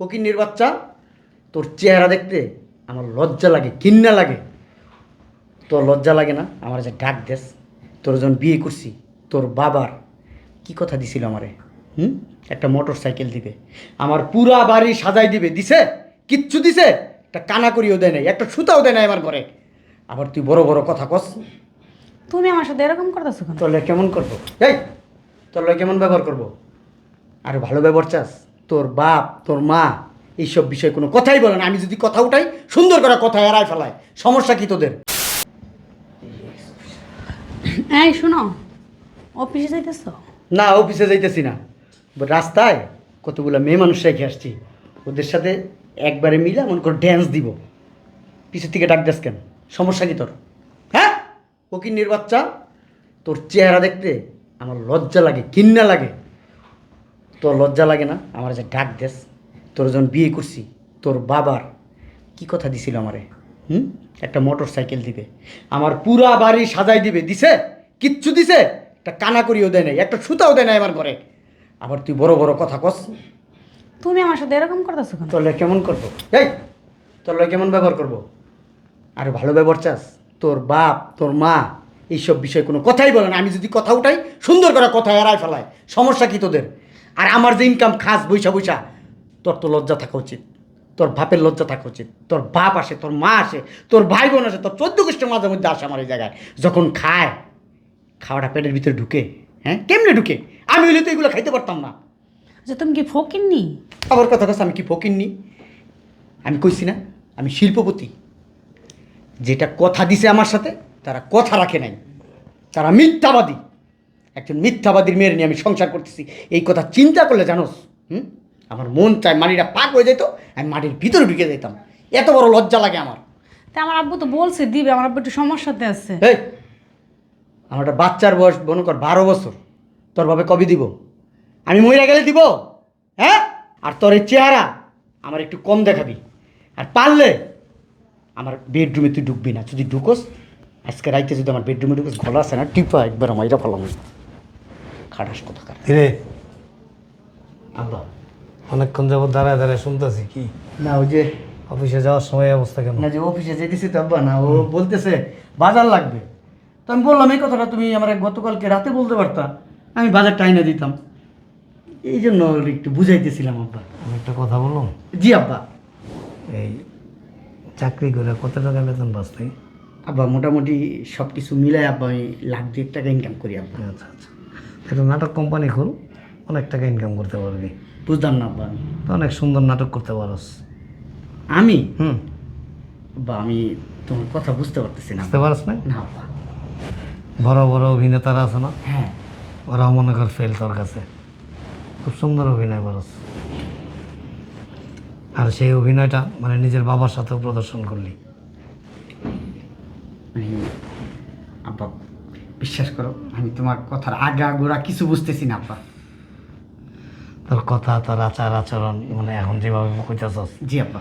ফকিন্নির বাচ্চা তোর চেহারা দেখতে আমার লজ্জা লাগে কিন্না লাগে। তোর লজ্জা লাগে না? আমার যে ডাক দেশ তোর যখন বিয়ে করছি তোর বাবার কি কথা দিছিল আমারে? হুম? একটা মোটর সাইকেল দিবে। আমার পুরা বাড়ি সাজাই দিবে দিছে? কিচ্ছু দিছে? একটা কানা করিও দেয় নাই একটা সুতাও দেয় নাই আমার ঘরে। আবার তুই বড় বড় কথা কস। তুমি আমার সাথে এরকম করতেছো তোর কেমন করব? এই তোর কেমন ব্যবহার করব? আর ভালো ব্যবহার চাস? তোর বাপ তোর মা এইসব বিষয়ে কোনো কথাই বলে না। আমি যদি কথা উঠাই সুন্দর করে কথা এড়াই ফেলায়। সমস্যা কি তোদের? এই শোনো। অফিসে যাইতেছো? না অফিসে যাইতেছি না। রাস্তায় কতগুলো মেয়ে মানুষ রেখে আসছি। ওদের সাথে একবারে মিলে মনে করে ড্যান্স দিব। পিছের থেকে ডাক দেস কেন? সমস্যা কি তোর? হ্যাঁ? ফকিন্নির বাচ্চা তোর চেহারা দেখতে আমার লজ্জা লাগে কিন্না লাগে। তোর লজ্জা লাগে না? আমার যে ডাক দেস তোর যখন বিয়ে করছি তোর বাবার কি কথা দিছিল আমারে? হুম? একটা মোটর সাইকেল দিবে। আমার পুরা বাড়ি সাজাই দিবে দিছে? কিচ্ছু দিছে? একটা কানা করিও দেয় নাই একটা সুতাও দেয় নাই আমার ঘরে। আবার তুই বড় বড় কথা কস। তুমি আমার সাথে এরকম করতেছো কেন? তোর কেমন করব? এই তোর কেমন ব্যবহার করব? আর ভালো ব্যবহার চাস? তোর বাপ তোর মা এইসব বিষয়ে কোনো কথাই বলে না। আমি যদি কথা উঠাই সুন্দর করে কথা এড়াই ফেলায়। সমস্যা কি তোদের? আর আমার যে ইনকাম খাস বৈশা বৈশা তোর তো লজ্জা থাকা উচিত। তোর বাপের লজ্জা থাকা উচিত। তোর বাপ আসে তোর মা আসে তোর ভাই বোন আসে তোর চোদ্দ গোষ্ঠীর মাঝে মধ্যে আসে আমার এই জায়গায়। যখন খায় খাওয়াটা পেটের ভিতরে ঢুকে হ্যাঁ? কেমনে ঢুকে? আমি হইলে তো এগুলো খাইতে পারতাম না। যে তুমি কি ফকিননি? আবার কথা কথা আমি কি ফকির ফকিননি? আমি কইছি না আমি শিল্পপতি। যেটা কথা দিছে আমার সাথে তারা কথা রাখে নাই। তারা মিথ্যাবাদী। একজন মিথ্যাবাদীর মেয়ের নিয়ে আমি সংসার করতেছি। এই কথা চিন্তা করলে জানোস? হুম? আমার মন চায় মাটিটা পাক হয়ে যেত আমি মাটির ভিতরে ঢুকে যেতাম। এত বড় লজ্জা লাগে আমার। তা আমার আব্বু তো বলছে দিবে আমার আব্বু একটু সমস্যাতে আছে। এই আমার একটা বাচ্চার বয়স মনে কর বারো বছর। তোর ভাবে কবে দিব? আমি মহিলা গেলে দিব? হ্যাঁ? আর তোর এই চেহারা আমার একটু কম দেখাবি। আর পারলে আমার বেডরুমে তুই ঢুকবি না। যদি ঢুকোস আজকে রাইতে যদি আমার বেডরুমে ঢুকোস গলা আছে না টিপা একবার আমার এটা ফলাম। খাটাস কথা খারাপ হিরে আব্বা। অনেকক্ষণ যাবত দাঁড়ায় দাঁড়ায় শুনতেছি কি? না ওই যে অফিসে যাওয়ার সময় অবস্থা কেন? না যে অফিসে যেতেছি তো আব্বা না ও বলতেছে বাজার লাগবে। তো আমি বললাম এই কথাটা তুমি আমার গতকালকে রাতে বলতে পারতা। আমি বাজার টাইনে দিতাম। এই জন্য একটু বুঝাইতেছিলাম আব্বা। আমি একটা কথা বললাম জি আব্বা। এই চাকরি করে কত টাকা বেতন পাস তুই? আব্বা মোটামুটি সব কিছু মিলাই আব্বা আমি লাখ দুয়েক টাকা ইনকাম করি আব্বা। আচ্ছা আচ্ছা। একটা নাটক কোম্পানি খুল অনেক টাকা ইনকাম করতে পারবি। বুঝলাম না আব্বা। আমি অনেক সুন্দর নাটক করতে পারস। আমি? হুম। বা আমি তোমার কথা বুঝতে পারতেছি না বুঝতে পারস না? না আব্বা। বড় বড় অভিনেতারা আছে না? হ্যাঁ। ওরাও মনে কর ফেল তোর কাছে। খুব সুন্দর অভিনয় করস। আর সেই অভিনয়টা মানে নিজের বাবার সাথেও প্রদর্শন করলি। আমি আব্বা বিশ্বাস করো আমি তোমার কথার আগা গোড়া কিছু বুঝতেছি না আব্বা। তোর কথা তোর আচার আচরণ মানে এখন যেভাবে কইতেছস। জি আব্বা।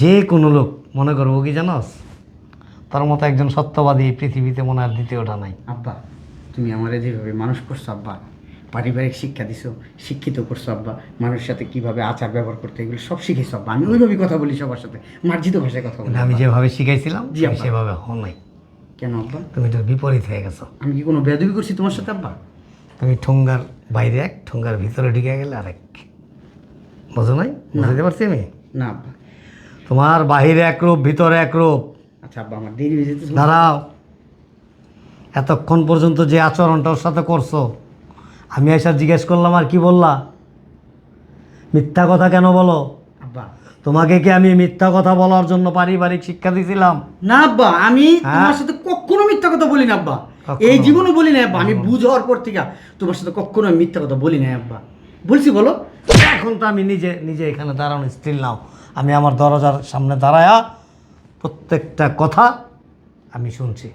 যে কোনো লোক মনে করব কি জানাস? তার মতো একজন সত্যবাদী এই পৃথিবীতে মনে আর দ্বিতীয়টা নাই। আব্বা তুমি আমারে যেভাবে মানুষ করছ আব্বা পারিবারিক শিক্ষা দিছো শিক্ষিত করছ আব্বা মানুষের সাথে কীভাবে আচার ব্যবহার করতে এগুলো সব শিখেছো আব্বা। আমি ওইভাবেই কথা বলি সবার সাথে মার্জিত ভাষায় কথা বলি আমি যেভাবে শিখাইছিলাম সেভাবে হও নাই। কেন আব্বা? তুমি তো বিপরীত হয়ে গেছো। আমি কি কোনো বেদবি করছি তোমার সাথে আব্বা? তুমি ঠোঙ্গার বাইরে এক ঠোঙ্গার ভিতরে ঢুকে গেলে আরেক বোঝো নাই? বুঝতে পারছি আমি? না আব্বা। তোমার বাহিরে এক রূপ ভিতরে এক রূপ। আচ্ছা আব্বা আমার দেরি হয়ে যেতে দাঁড়াও। এতক্ষণ পর্যন্ত যে আচরণটা ওর সাথে করছ আমি এসে জিজ্ঞেস করলাম আর কি বললা? মিথ্যা কথা কেন বলো? তোমাকে কি আমি মিথ্যা কথা বলার জন্য পারিবারিক শিক্ষা দিয়েছিলাম না আব্বা আমি হ্যাঁ? তোমার সাথে কখনো মিথ্যা কথা বলি না আব্বা? এই জীবনে বলি না আব্বা আমি বুঝ হওয়ার পর থেকে তোমার সাথে কখনো আমি মিথ্যা কথা বলি না আব্বা। বলছি বলো। এখন তো আমি নিজে নিজে এখানে দাঁড়ানো স্টিল নাও আমি আমার দরজার সামনে দাঁড়ায়া প্রত্যেকটা কথা আমি শুনছি।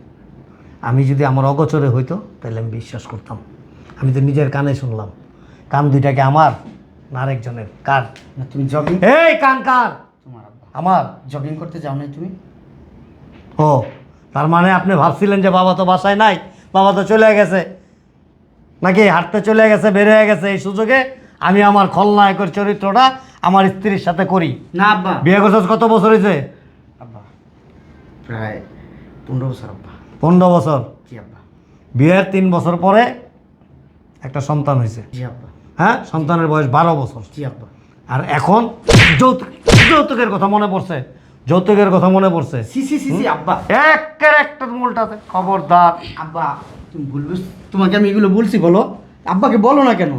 আমি যদি আমার অগোচরে হইতো তাহলে আমি বিশ্বাস করতাম। আমি তো নিজের কানে শুনলাম। কান দুইটাকে আমার না আরেকজনের। কার? না তুমি জগিং এই কান কার? তোমার আব্বা। আমার? জগিং করতে যাও নাই তুমি? ও তার মানে আপনি ভাবছিলেন যে বাবা তো বাসায় নাই বাবা তো চলে গেছে। নাকি হাঁটতে চলে গেছে হয়ে গেছে এই সুযোগে? আমি আমার খলনায়কের চরিত্রটা আমার স্ত্রীর সাথে করি। না আব্বা। বিয়ে করছিস কত বছর হয়েছে? আব্বা প্রায় পনেরো বছর আব্বা। পনেরো বছর? জি আব্বা। বিয়ের তিন বছর পরে একটা সন্তান হয়েছে। জি আব্বা। হ্যাঁ? সন্তানের বয়স বারো বছর। জি আব্বা। আর এখন যৌতুক যৌতুকের কথা মনে পড়ছে? যৌতুকের কথা মনে পড়ছে? সি সি সি সি আব্বা। একের একটা খবরদার। আব্বা তুমি ভুল তোমাকে আমি এগুলো বলছি বলো। আব্বাকে বলো না কেন?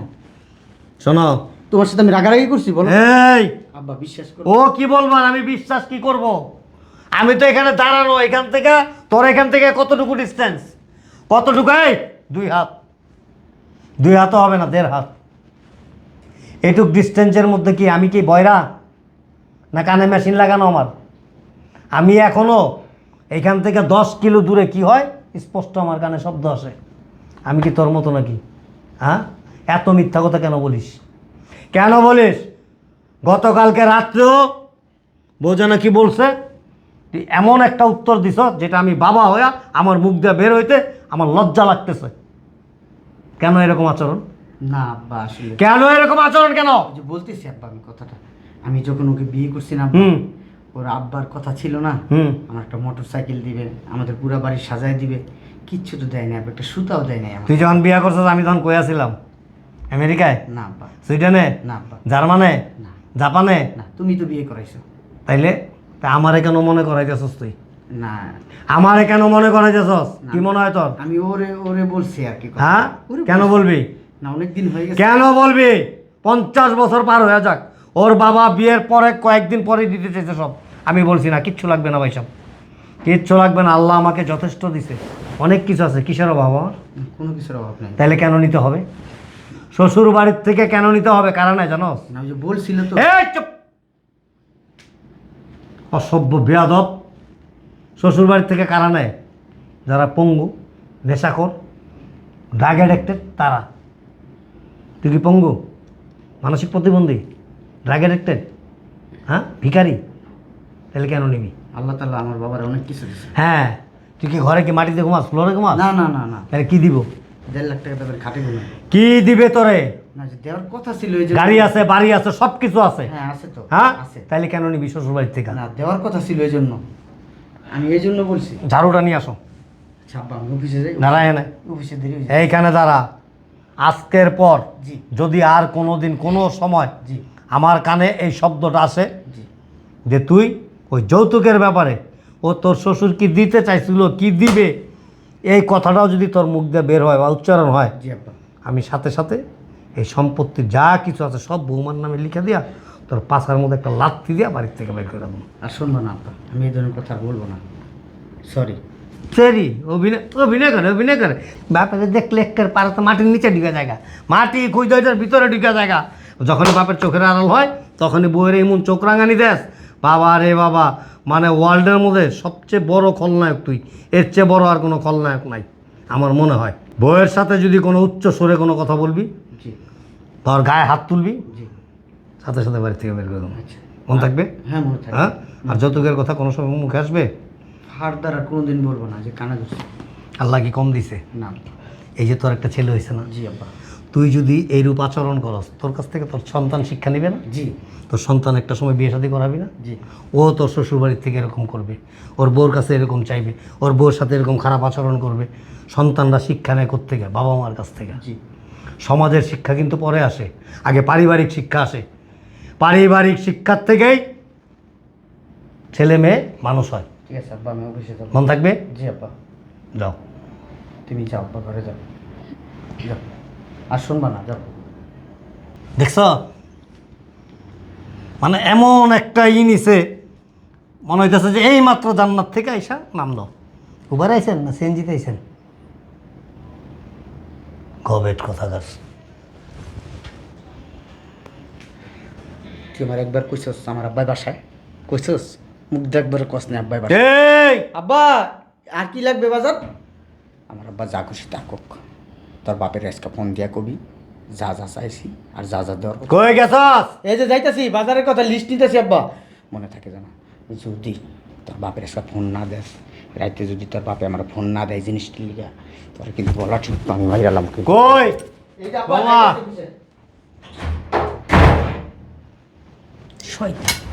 শোনো। তোমার সাথে আমি রাগারাগি করছি বলো। এই! আব্বা বিশ্বাস করো। ও কি বলবার আমি বিশ্বাস কি করব? আমি তো এখানে দাঁড়ানো এখান থেকে তোর এখান থেকে কতটুকু ডিস্টেন্স কতটুকু? দুই হাত। দুই হাতও হবে না দেড় হাত। এইটুক ডিস্টেন্সের মধ্যে কি আমি কি বয়রা? না কানে মেশিন লাগানো আমার? আমি এখনও এখান থেকে দশ কিলো দূরে কি হয়? স্পষ্ট আমার কানে শব্দ আসে। আমি কি তোর মতো নাকি? হ্যাঁ? এত মিথ্যা কথা কেন বলিস? কেন বলিস? গতকালকে রাত্রেও বোঝা না কি বলছে? তুই এমন একটা উত্তর দিছ যেটা আমি বাবা হইয়া আমার মুখ দিয়ে বের হইতে আমার লজ্জা লাগতেছে। কেন এরকম আচরণ? না আব্বা আসলে কেন এরকম আচরণ কেন? যে বলতেছি আব্বা আমি কথাটা। আমি যখন ওকে বিয়ে করছি না হুম। ওর আব্বার কথা ছিল না আমার একটা মোটর সাইকেল দিবে আমাদের পুরা বাড়ি সাজায় দিবে কিচ্ছু তো দেয় না একটা সুতাও দেয় না তুই যখন বিয়ে করছিস আমি তখন কইয়াছিলাম আমেরিকায়? না আব্বা। সুইডেনে? না আব্বা। জার্মানে? না। জাপানে? না তুমি তো বিয়ে করাইছো। তাইলে? তা আমারে কেন মনে করাইতেছস তুই? না। আমারে কেন মনে করাইতেছস? কি মনে হয় তোর? আমি ওরে ওরে বলছি আর কি হ্যাঁ? কেন। বলবি? না অনেক দিন হয়ে গেছে। কেন বলবি? পঞ্চাশ বছর পার হয়ে যাক। ওর বাবা বিয়ের পরে কয়েকদিন পরে দিতে চাইছে সব। আমি বলছি না কিচ্ছু লাগবে না ভাই সব কিচ্ছু লাগবে না আল্লাহ আমাকে যথেষ্ট দিছে। অনেক কিছু আছে। কিসের অভাব আমার? কোনো কিছুর অভাব নাই। তাহলে কেন নিতে হবে? শ্বশুর বাড়ির থেকে কেন নিতে হবে? কারণ নাই জানো না ওই যে বলছিল তো। এই চুপ! অসভ্য বেয়াদব। শ্বশুর বাড়ির থেকে কারা নেয়? যারা পঙ্গু নেশাখোর ড্রাগ অ্যাডিক্টেড তারা। তুই কি পঙ্গু? মানসিক প্রতিবন্ধী? ড্রাগ অ্যাডিক্টেড হ্যাঁ? ভিখারি? তাহলে কেন নিবি? আল্লাহ তাআলা আমার বাবার অনেক কিছু হ্যাঁ। তুই কি ঘরে কি মাটিতে ঘুমাস? ফ্লোরে ঘুমাস? না না না না। তাহলে কি দিব? দেড় লাখ টাকা তাদের খাটে গুলো কি দিবে তোরে? না যে দেওয়ার কথা ছিল ওই যে গাড়ি আছে বাড়ি আছে সব কিছু আছে। হ্যাঁ আছে তো হ্যাঁ? আছে। তাহলে কেন নিবি শ্বশুর বাড়ির থেকে? না দেওয়ার কথা ছিল এই জন্য। আমি এই জন্য বলছি। ঝাড়ুটা নিয়ে আসো। আচ্ছা আব্বা অফিসে যাই। নারায়ণে অফিসে দেরি এইখানে দাঁড়া। আজকের পর যদি আর কোনো দিন কোনো সময় আমার কানে এই শব্দটা আসে যে তুই ওই যৌতুকের ব্যাপারে ও তোর শ্বশুর কি দিতে চাইছিল কি দিবে এই কথাটাও যদি তোর মুখ দিয়ে বের হয় বা উচ্চারণ হয় আমি সাথে সাথে এই সম্পত্তি যা কিছু আছে সব বৌমার নামে লিখে দিয়া তোর পাশার মধ্যে একটা লাথি দিয়া বাড়ির থেকে বের করে দেবো। আর শুনব না আমি এই ধরনের কথা বলব না। সরি সেরি অভিনয় অভিনয় করে অভিনয় করে। বাপের দেখলে একের পারে তো মাটির নিচে ঢুকে জায়গা। মাটি খুঁজদের ভিতরে ঢুকে জায়গা। যখনই বাপের চোখের আড়াল হয় তখনই বইয়ের এমন চোখ রাঙানি দেশ। বাবা রে বাবা মানে ওয়ার্ল্ডের মধ্যে সবচেয়ে বড় খলনায়ক তুই। এর চেয়ে বড় আর কোনো খলনায়ক নাই আমার মনে হয়। বইয়ের সাথে যদি কোনো উচ্চ স্বরে কোনো কথা বলবি তোর গায়ে হাত তুলবি সাথে সাথে বাড়ি থেকে বের করে দেবো। আচ্ছা। মন থাকবে? হ্যাঁ হ্যাঁ? আর যৌতুকের কথা কোনো সময় মুখে আসবে? হার দ্বারা কোনোদিন বলব না যে কানা দোষ আল্লাহ কি কম দিছে? না। এই যে তোর একটা ছেলে হয়েছে না? জি আব্বা। তুই যদি এইরূপ আচরণ করস তোর কাছ থেকে তোর সন্তান শিক্ষা নেবে না? জি। তোর সন্তান একটা সময় বিয়ে শাদী করাবি না? জি। ও তোর শ্বশুরবাড়ির থেকে এরকম করবে। ওর বউর কাছে এরকম চাইবে। ওর বউর সাথে এরকম খারাপ আচরণ করবে। সন্তানরা শিক্ষা নেয় থেকে বাবা মার কাছ থেকে। জি। সমাজের শিক্ষা কিন্তু পরে আসে। আগে পারিবারিক শিক্ষা আসে। পারিবারিক শিক্ষার থেকেই ছেলে মেয়ে মানুষ হয়। ঠিক আছে আব্বা আমি অফিসে যাব। মন থাকবে? জি আব্বা। যাও। তুমি যাও আব্বা ঘরে যাও। যাও। আর শুনবা না যাও। দেখছ? মানে এমন একটা ই নিছে মনে হইতেছে যে এই মাত্র জান্নাত থেকে আইসা নামলো। উবার আইসেন না সিএনজিতে আইসেন গবেট কথা গাছ। তুই আমার একবার কইছস আমার আব্বাই বাসায়? কইছস? মুখ দেখবার কস না আব্বাই এই! আব্বা আর কি লাগবে বাজার? আমার আব্বা যা খুশি তা কোক তোর বাপের আজকে ফোন দিয়া কবি যা যা চাইছি আর যা যা কথা। কই গেছস? এই যে যাইতাছি বাজারের কথা লিস্ট নিতেছি আব্বা। মনে থাকে জানা যদি তোর বাপের আজকে ফোন না দেস রাইতে যদি তোর বাপে আমার ফোন না দেয় জিনিসটি লিগা তোর কিন্তু বলা ঠিক তো আমি মাইরালাম কই? বাবা। শয়তান।